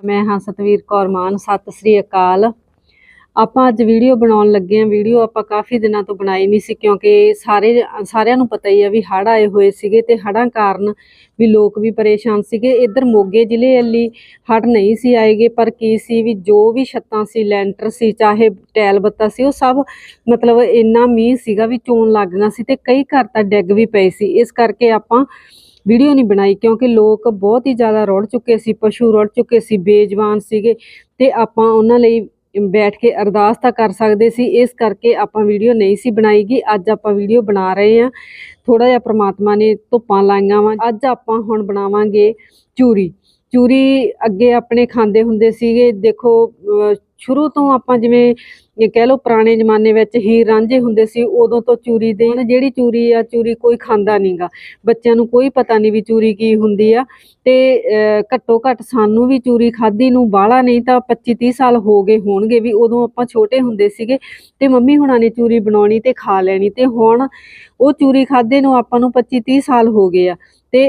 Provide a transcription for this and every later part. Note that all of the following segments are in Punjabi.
ਮੈਂ ਹਾਂ ਸਤਵੀਰ ਕੌਰ ਮਾਨ, ਸਤਿ ਸ੍ਰੀ ਅਕਾਲ। ਆਪਾਂ ਅੱਜ ਵੀਡੀਓ ਬਣਾਉਣ ਲੱਗੇ ਹਾਂ। ਵੀਡੀਓ ਆਪਾਂ ਕਾਫੀ ਦਿਨਾਂ ਤੋਂ ਬਣਾਈ ਨਹੀਂ ਸੀ ਕਿਉਂਕਿ ਸਾਰੇ ਸਾਰਿਆਂ ਨੂੰ ਪਤਾ ਹੀ ਆ ਵੀ ਹੜ੍ਹ ਆਏ ਹੋਏ ਸੀਗੇ ਤੇ ਹੜ੍ਹਾਂ ਕਾਰਨ ਵੀ ਲੋਕ ਵੀ ਪਰੇਸ਼ਾਨ ਸੀਗੇ। ਇੱਧਰ ਮੋਗੇ ਜ਼ਿਲ੍ਹੇ ਵੱਲੀ ਹੜ੍ਹ ਨਹੀਂ ਸੀ ਆਏਗੇ, ਪਰ ਕੀ ਸੀ ਵੀ ਜੋ ਵੀ ਛੱਤਾਂ ਸੀ, ਲੈਂਟਰ ਸੀ, ਚਾਹੇ ਟੈਲ ਬੱਤਾ ਸੀ, ਉਹ ਸਭ ਮਤਲਬ ਇੰਨਾ ਮੀਂਹ ਸੀਗਾ ਵੀ ਚੋਣ ਲੱਗ ਗਿਆ ਸੀ ਤੇ ਕਈ ਘਰ ਤਾਂ ਡਿੱਗ ਵੀ ਪਏ ਸੀ। ਇਸ ਕਰਕੇ ਆਪਾਂ ਵੀਡੀਓ ਨਹੀਂ ਬਣਾਈ ਕਿਉਂਕਿ ਲੋਕ ਬਹੁਤ ਹੀ ਜ਼ਿਆਦਾ ਰੁੜ ਚੁੱਕੇ ਸੀ, ਪਸ਼ੂ ਰੁੜ ਚੁੱਕੇ ਸੀ, ਬੇਜਵਾਨ ਸੀਗੇ ਤੇ ਆਪਾਂ ਉਹਨਾਂ ਲਈ ਬੈਠ ਕੇ ਅਰਦਾਸ ਤਾਂ ਕਰ ਸਕਦੇ ਸੀ, ਇਸ ਕਰਕੇ ਆਪਾਂ ਵੀਡੀਓ ਨਹੀਂ ਸੀ ਬਣਾਈਗੀ, ਅੱਜ ਆਪਾਂ ਵੀਡੀਓ ਬਣਾ ਰਹੇ ਹਾਂ। ਥੋੜਾ ਜਿਹਾ ਪ੍ਰਮਾਤਮਾ ਨੇ ਧੁੱਪਾਂ ਲਾਈਆਂ ਵਾ, ਅੱਜ ਆਪਾਂ ਹੁਣ ਬਣਾਵਾਂਗੇ ਚੂਰੀ। ਚੂਰੀ ਅੱਗੇ ਆਪਣੇ ਖਾਂਦੇ ਹੁੰਦੇ ਸੀਗੇ, ਦੇਖੋ ਸ਼ੁਰੂ ਤੋਂ ਆਪਾਂ ਜਿਵੇਂ ਇਹ ਕਹਿ ਲਓ ਪੁਰਾਣੇ ਜ਼ਮਾਨੇ ਵਿੱਚ ਹੀਰ ਰਾਂਝੇ ਹੁੰਦੇ ਸੀ, ਉਦੋਂ ਤੋਂ ਚੂਰੀ ਦੇ ਜਿਹੜੀ ਚੂਰੀ ਆ, ਚੂਰੀ ਕੋਈ ਖਾਂਦਾ ਨਹੀਂਗਾ। ਬੱਚਿਆਂ ਨੂੰ ਕੋਈ ਪਤਾ ਨਹੀਂ ਵੀ ਚੂਰੀ ਕੀ ਹੁੰਦੀ ਆ। ਤੇ ਘੱਟੋ ਘੱਟ ਸਾਨੂੰ ਵੀ ਚੂਰੀ ਖਾਧੀ ਨੂੰ ਬਾਹਲਾ ਨਹੀਂ ਤਾਂ 25 30 ਸਾਲ ਹੋ ਗਏ ਹੋਣਗੇ ਵੀ ਉਦੋਂ ਆਪਾਂ ਛੋਟੇ ਹੁੰਦੇ ਸੀਗੇ ਤੇ ਮੰਮੀ ਹੁਣਾਂ ਨੇ ਚੂਰੀ ਬਣਾਉਣੀ ਤੇ ਖਾ ਲੈਣੀ ਤੇ ਹੁਣ ਉਹ ਚੂਰੀ ਖਾਦੇ ਨੂੰ ਆਪਾਂ ਨੂੰ 25 30 ਸਾਲ ਹੋ ਗਏ ਆ। ਤੇ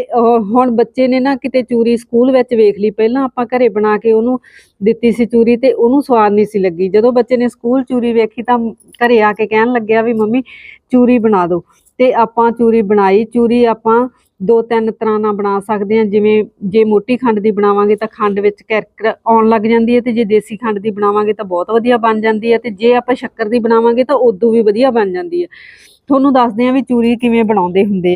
ਹੁਣ ਬੱਚੇ ਨੇ ਨਾ ਕਿਤੇ ਚੂਰੀ ਸਕੂਲ ਵਿੱਚ ਵੇਖ ਲਈ। ਪਹਿਲਾਂ ਆਪਾਂ ਘਰੇ ਬਣਾ ਕੇ ਉਹਨੂੰ ਦਿੱਤੀ ਸੀ ਚੂਰੀ ਤੇ ਉਹਨੂੰ ਸਵਾਦ ਨਹੀਂ ਸੀ ਲੱਗੀ। ਜਦੋਂ ਬੱਚੇ ਨੇ ਸਕੂਲ ਸਕੂਲ ਚੂਰੀ ਵੇਖੀ ਤਾਂ ਘਰੇ ਆ ਕੇ ਕਹਿਣ ਲੱਗਿਆ ਵੀ ਮੰਮੀ ਚੂਰੀ ਬਣਾ ਦਿਓ। ਤੇ ਆਪਾਂ ਚੂਰੀ ਬਣਾਈ, ਚੂਰੀ ਆਪਾਂ ਦੋ ਤਿੰਨ ਤਰ੍ਹਾਂ ਨਾਲ ਬਣਾ ਸਕਦੇ ਹਾਂ। ਜਿਵੇਂ ਜੇ ਮੋਟੀ ਖੰਡ ਦੀ ਬਣਾਵਾਂਗੇ ਤਾਂ ਖੰਡ ਵਿੱਚ ਕੈਰਕਰ ਆਉਣ ਲੱਗ ਜਾਂਦੀ ਹੈ ਤੇ ਜੇ ਦੇਸੀ ਖੰਡ ਦੀ ਬਣਾਵਾਂਗੇ ਤਾਂ ਬਹੁਤ ਵਧੀਆ ਬਣ ਜਾਂਦੀ ਹੈ ਤੇ ਜੇ ਆਪਾਂ ਸ਼ੱਕਰ ਦੀ ਬਣਾਵਾਂਗੇ ਤਾਂ ਉਦੋਂ ਵੀ ਵਧੀਆ ਬਣ ਜਾਂਦੀ ਹੈ। ਤੁਹਾਨੂੰ ਦੱਸਦੇ ਹਾਂ ਵੀ ਚੂਰੀ ਕਿਵੇਂ ਬਣਾਉਂਦੇ ਹੁੰਦੇ